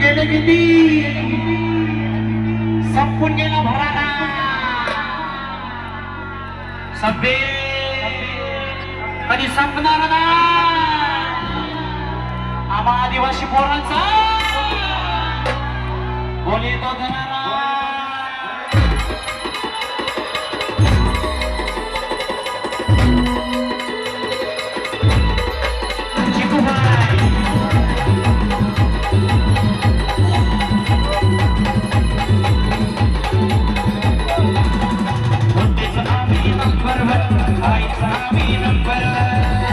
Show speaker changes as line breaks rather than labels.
किती? संपून गेला भरा सभे कधी संपणार ना? आम्हा आदिवासी पोरांचा. बोले तो धनारा नंबर आईचा मी नंबर